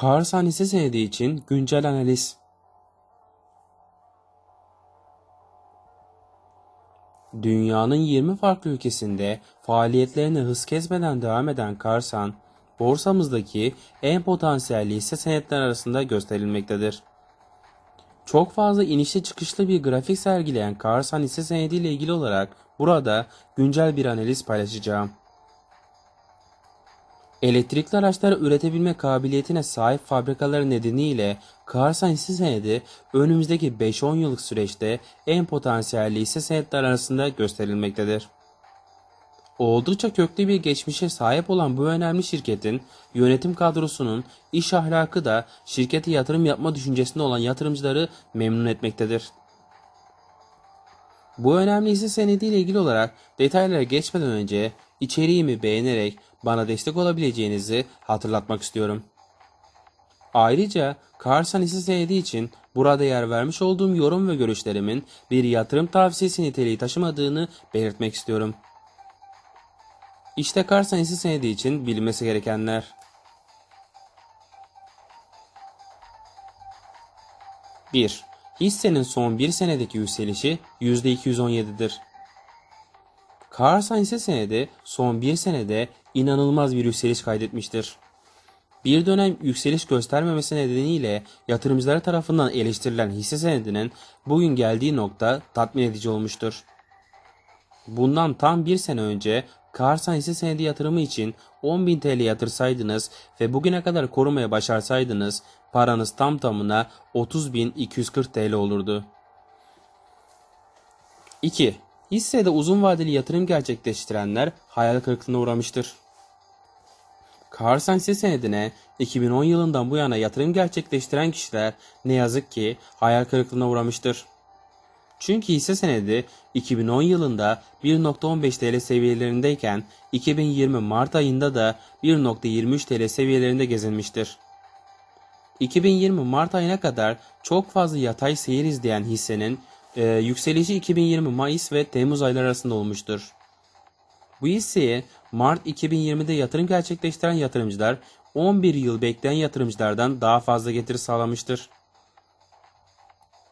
Karsan hisse senedi için güncel analiz. Dünyanın 20 farklı ülkesinde faaliyetlerine hız kesmeden devam eden Karsan, borsamızdaki en potansiyelli hisse senetler arasında gösterilmektedir. Çok fazla inişli çıkışlı bir grafik sergileyen Karsan hisse senedi ile ilgili olarak burada güncel bir analiz paylaşacağım. Elektrikli araçları üretebilme kabiliyetine sahip fabrikaları nedeniyle Karsan hisse senedi önümüzdeki 5-10 yıllık süreçte en potansiyelli hisse senetler arasında gösterilmektedir. Oldukça köklü bir geçmişe sahip olan bu önemli şirketin yönetim kadrosunun iş ahlakı da şirkete yatırım yapma düşüncesinde olan yatırımcıları memnun etmektedir. Bu önemli hisse senediyle ilgili olarak detaylara geçmeden önce içeriğimi beğenerek bana destek olabileceğinizi hatırlatmak istiyorum. Ayrıca Karsan hisse senedi için burada yer vermiş olduğum yorum ve görüşlerimin bir yatırım tavsiyesi niteliği taşımadığını belirtmek istiyorum. İşte Karsan hisse senedi için bilinmesi gerekenler. 1. Hissenin son bir senedeki yükselişi %217'dir. Karsan hisse senedi son bir senede inanılmaz bir yükseliş kaydetmiştir. Bir dönem yükseliş göstermemesi nedeniyle yatırımcılar tarafından eleştirilen hisse senedinin bugün geldiği nokta tatmin edici olmuştur. Bundan tam bir sene önce Karsan hisse senedi yatırımı için 10.000 TL yatırsaydınız ve bugüne kadar korumaya başarsaydınız paranız tam tamına 30.240 TL olurdu. 2. Hissede uzun vadeli yatırım gerçekleştirenler hayal kırıklığına uğramıştır. Karsan hisse senedine 2010 yılından bu yana yatırım gerçekleştiren kişiler ne yazık ki hayal kırıklığına uğramıştır. Çünkü hisse senedi 2010 yılında 1.15 TL seviyelerindeyken 2020 Mart ayında da 1.23 TL seviyelerinde gezinmiştir. 2020 Mart ayına kadar çok fazla yatay seyir izleyen hissenin e, yükselişi 2020 Mayıs ve Temmuz ayları arasında olmuştur. Bu hisseye Mart 2020'de yatırım gerçekleştiren yatırımcılar 11 yıl bekleyen yatırımcılardan daha fazla getiri sağlamıştır.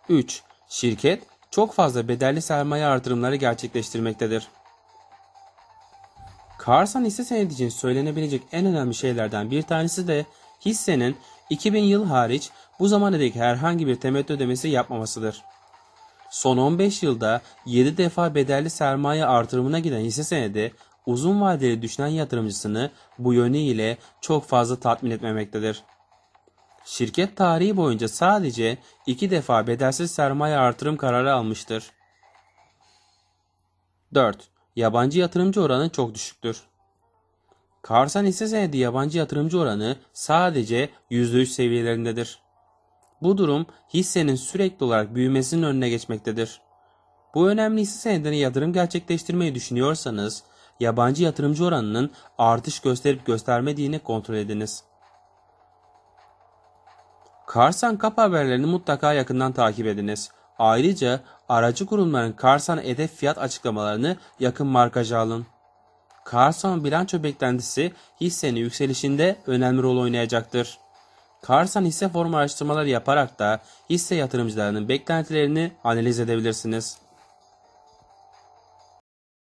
3. Şirket çok fazla bedelli sermaye artırımları gerçekleştirmektedir. Karsan hisse senedi için söylenebilecek en önemli şeylerden bir tanesi de hissenin 2000 yıl hariç bu zamana dek herhangi bir temettü ödemesi yapmamasıdır. Son 15 yılda 7 defa bedelli sermaye artırımına giden hisse senedi uzun vadeli düşünen yatırımcısını bu yönüyle çok fazla tatmin etmemektedir. Şirket tarihi boyunca sadece 2 defa bedelsiz sermaye artırım kararı almıştır. 4. Yabancı yatırımcı oranı çok düşüktür. Karsan hisse senedi yabancı yatırımcı oranı sadece %3 seviyelerindedir. Bu durum hissenin sürekli olarak büyümesinin önüne geçmektedir. Bu önemli hisse senedine yatırım gerçekleştirmeyi düşünüyorsanız yabancı yatırımcı oranının artış gösterip göstermediğini kontrol ediniz. Karsan kap haberlerini mutlaka yakından takip ediniz. Ayrıca aracı kurumların Karsan hedef fiyat açıklamalarını yakın markaja alın. Karsan bilanço beklentisi hissenin yükselişinde önemli rol oynayacaktır. Karsan hisse formu araştırmaları yaparak da hisse yatırımcılarının beklentilerini analiz edebilirsiniz.